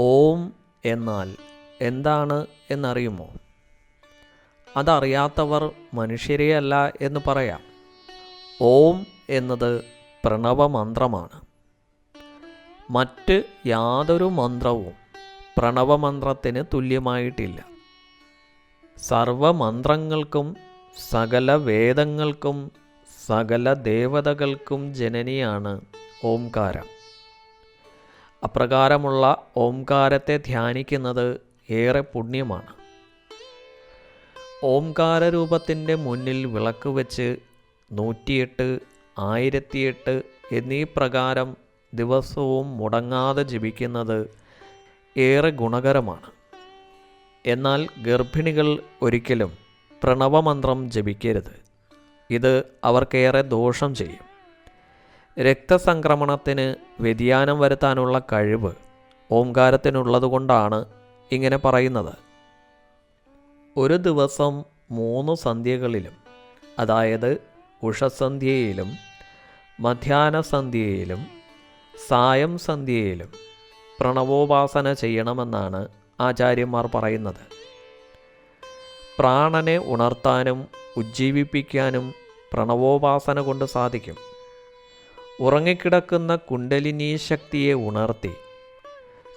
ഓം എന്നാൽ എന്താണ് എന്നറിയുമോ? അതറിയാത്തവർ മനുഷ്യരെയല്ല എന്ന് പറയാം. ഓം എന്നത് പ്രണവമന്ത്രമാണ് മറ്റ് യാതൊരു മന്ത്രവും പ്രണവമന്ത്രത്തിന് തുല്യമായിട്ടില്ല. സർവമന്ത്രങ്ങൾക്കും സകല വേദങ്ങൾക്കും സകല ദേവതകൾക്കും ജനനിയാണ് ഓംകാരം. അപ്രകാരമുള്ള ഓംകാരത്തെ ധ്യാനിക്കുന്നത് ഏറെ പുണ്യമാണ്. ഓംകാര രൂപത്തിന്റെ മുന്നിൽ വിളക്ക് വെച്ച് നൂറ്റിയെട്ട് ആയിരത്തിയെട്ട് എന്നീ പ്രകാരം ദിവസവും മുടങ്ങാതെ ജപിക്കുന്നത് ഏറെ ഗുണകരമാണ്. എന്നാൽ ഗർഭിണികൾ ഒരിക്കലും പ്രണവമന്ത്രം ജപിക്കരുത്. ഇത് അവർക്കേറെ ദോഷം ചെയ്യും. രക്തസംക്രമണത്തിന് വ്യതിയാനം വരുത്താനുള്ള കഴിവ് ഓംകാരത്തിനുള്ളതുകൊണ്ടാണ് ഇങ്ങനെ പറയുന്നത്. ഒരു ദിവസം മൂന്ന് സന്ധ്യകളിലും അതായത് ഉഷസന്ധ്യയിലും മധ്യാഹ്നസന്ധ്യയിലും സായം സന്ധ്യയിലും പ്രണവോപാസന ചെയ്യണമെന്നാണ് ആചാര്യന്മാർ പറയുന്നത്. പ്രാണനെ ഉണർത്താനും ഉജ്ജീവിപ്പിക്കാനും പ്രണവോപാസന കൊണ്ട് സാധിക്കും. ഉറങ്ങിക്കിടക്കുന്ന കുണ്ടലിനീ ശക്തിയെ ഉണർത്തി.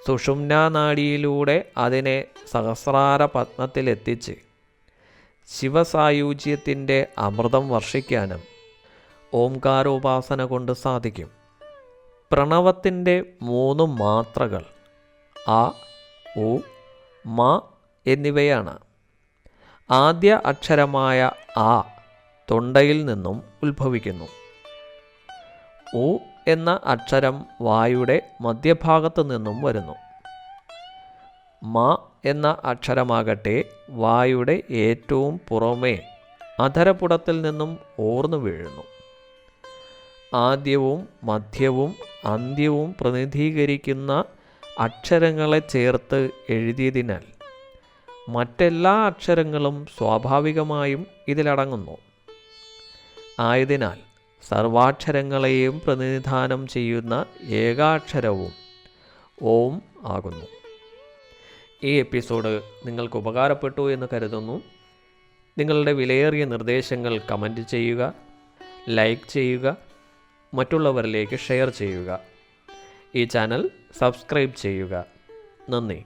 സുഷുമ്നാനാഡിയിലൂടെ അതിനെ സഹസ്രാര പത്മത്തിലെത്തിച്ച് ശിവസായുജ്യത്തിന്റെ അമൃതം വർഷിക്കാനും ഓംകാരോപാസന കൊണ്ട് സാധിക്കും. പ്രണവത്തിന്റെ മൂന്ന് മാത്രകൾ ആ ഉ മ എന്നിവയാണ്. ആദ്യ അക്ഷരമായ ആ തൊണ്ടയിൽ നിന്നും ഉത്ഭവിക്കുന്നു. ഉ എന്ന അക്ഷരം വായുടെ മധ്യഭാഗത്തു നിന്നും വരുന്നു. മ എന്ന അക്ഷരമാകട്ടെ വായുടെ ഏറ്റവും പുറമേ അധരപുടത്തിൽ നിന്നും ഓർന്നു വീഴുന്നു. ആദ്യവും മധ്യവും അന്ത്യവും പ്രതിനിധീകരിക്കുന്ന അക്ഷരങ്ങളെ ചേർത്ത് എഴുതിയതിനാൽ മറ്റെല്ലാ അക്ഷരങ്ങളും സ്വാഭാവികമായും ഇതിലടങ്ങുന്നു. ആയതിനാൽ സർവാക്ഷരങ്ങളെയും പ്രതിനിധാനം ചെയ്യുന്ന ഏകാക്ഷരവും ഓം ആകുന്നു. ഈ എപ്പിസോഡ് നിങ്ങൾക്ക് ഉപകാരപ്പെട്ടു എന്ന് കരുതുന്നു. നിങ്ങളുടെ വിലയേറിയ നിർദ്ദേശങ്ങൾ കമന്റ് ചെയ്യുക ലൈക്ക് ചെയ്യുക മറ്റുള്ളവരിലേക്ക് ഷെയർ ചെയ്യുക. ഈ ചാനൽ സബ്സ്ക്രൈബ് ചെയ്യുക. നന്ദി.